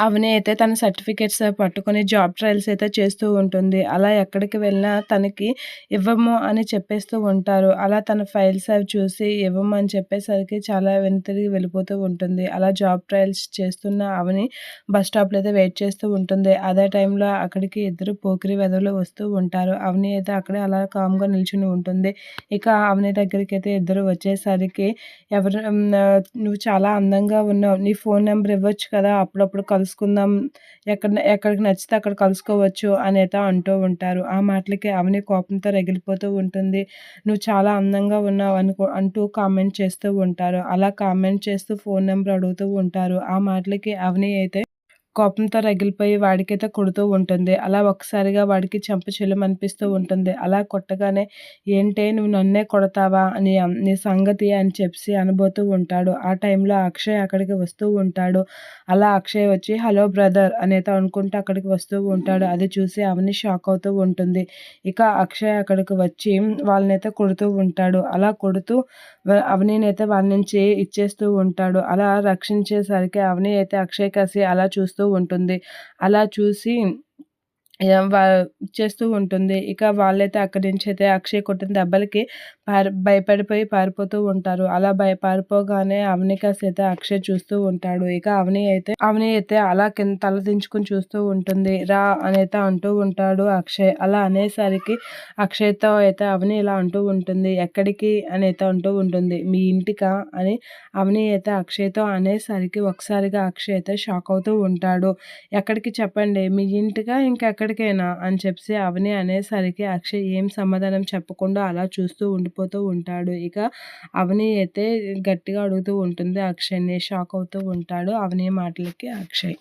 అవని అయితే తన సర్టిఫికేట్స్ పట్టుకొని జాబ్ ట్రయల్స్ అయితే చేస్తూ ఉంటుంది. అలా ఎక్కడికి వెళ్ళినా తనకి ఇవ్వము అని చెప్పేస్తూ ఉంటారు. అలా తన ఫైల్స్ అవి చూసి ఇవ్వము అని చెప్పేసరికి చాలా వెనుతిరిగి వెళ్ళిపోతూ ఉంటుంది. అలా జాబ్ ట్రయల్స్ చేస్తున్న అవని బస్ స్టాప్లో అయితే వెయిట్ చేస్తూ ఉంటుంది. అదే టైంలో అక్కడికి ఇద్దరు పోకిరి వెదవులు వస్తూ ఉంటారు. అవని అయితే అక్కడే అలా కామ్గా నిల్చుని ఉంటుంది. ఇక అవని దగ్గరికి అయితే ఇద్దరు వచ్చేసరికి ఎవరు నువ్వు చాలా అందంగా ఉన్నావు. నీ ఫోన్ నెంబర్ ఇవ్వచ్చు కదా? అప్పుడప్పుడు కలుసుకుందాం. ఎక్కడ ఎక్కడికి నచ్చితే అక్కడ కలుసుకోవచ్చు అనేత అంటూ ఉంటారు. ఆ మాటలకి అవని కోపంతో రగిలిపోతూ ఉంటుంది. నువ్వు చాలా అందంగా ఉన్నావు అనుకో అంటూ కామెంట్ చేస్తూ ఉంటారు. అలా కామెంట్ చేస్తూ ఫోన్ నెంబర్ అడుగుతూ ఉంటారు. ఆ మాటలకి అవని అయితే కోపంతో రగిలిపోయి వాడికైతే కొడుతూ ఉంటుంది. అలా ఒక్కసారిగా వాడికి చెంప అనిపిస్తూ ఉంటుంది. అలా కొట్టగానే ఏంటే నువ్వు నన్నే కొడతావా? అని నీ సంగతి అని చెప్పి అనబోతూ ఉంటాడు. ఆ టైంలో అక్షయ్ అక్కడికి వస్తూ ఉంటాడు. అలా అక్షయ్ వచ్చి హలో బ్రదర్ అనేది అనుకుంటూ అక్కడికి వస్తూ ఉంటాడు. అది చూసి అవని షాక్ అవుతూ ఉంటుంది. ఇక అక్షయ్ అక్కడికి వచ్చి వాళ్ళనైతే కొడుతూ ఉంటాడు. అలా కొడుతూ అవనీనైతే వాళ్ళ నుంచి ఇచ్చేస్తూ ఉంటాడు. అలా రక్షించేసరికి అవని అయితే అక్షయ్ కసి అలా చూస్తూ ఉంటుంది. అలా చూసి చేస్తూ ఉంటుంది. ఇక వాళ్ళైతే అక్కడి నుంచి అయితే అక్షయ్ కొట్టిన దెబ్బలకి పారి భయపడిపోయి పారిపోతూ ఉంటారు. అలా భయ పారిపోగానే అయితే అక్షయ్ చూస్తూ ఉంటాడు. ఇక అవని అయితే అవని అయితే అలా కింద తల దించుకుని చూస్తూ ఉంటుంది. రా అనైతే అంటూ ఉంటాడు అక్షయ్. అలా అనేసరికి అక్షయ్తో అయితే అవని ఇలా అంటూ ఉంటుంది. ఎక్కడికి అని అయితే అంటూ ఉంటుంది. మీ ఇంటికా అని అవని అయితే అక్షయ్తో అనేసరికి ఒకసారిగా అక్షయ్ అయితే షాక్ అవుతూ ఉంటాడు. ఎక్కడికి చెప్పండి? మీ ఇంటిగా ఎక్కడికైనా అని చెప్పి అవని అనేసరికి అక్షయ్ ఏం సమాధానం చెప్పకుండా అలా చూస్తూ ఉండిపోతూ ఉంటాడు. ఇక అవని అయితే గట్టిగా అడుగుతూ ఉంటుంది. అక్షయ్ని షాక్ అవుతూ ఉంటాడు. అవని మాటలకి అక్షయ్.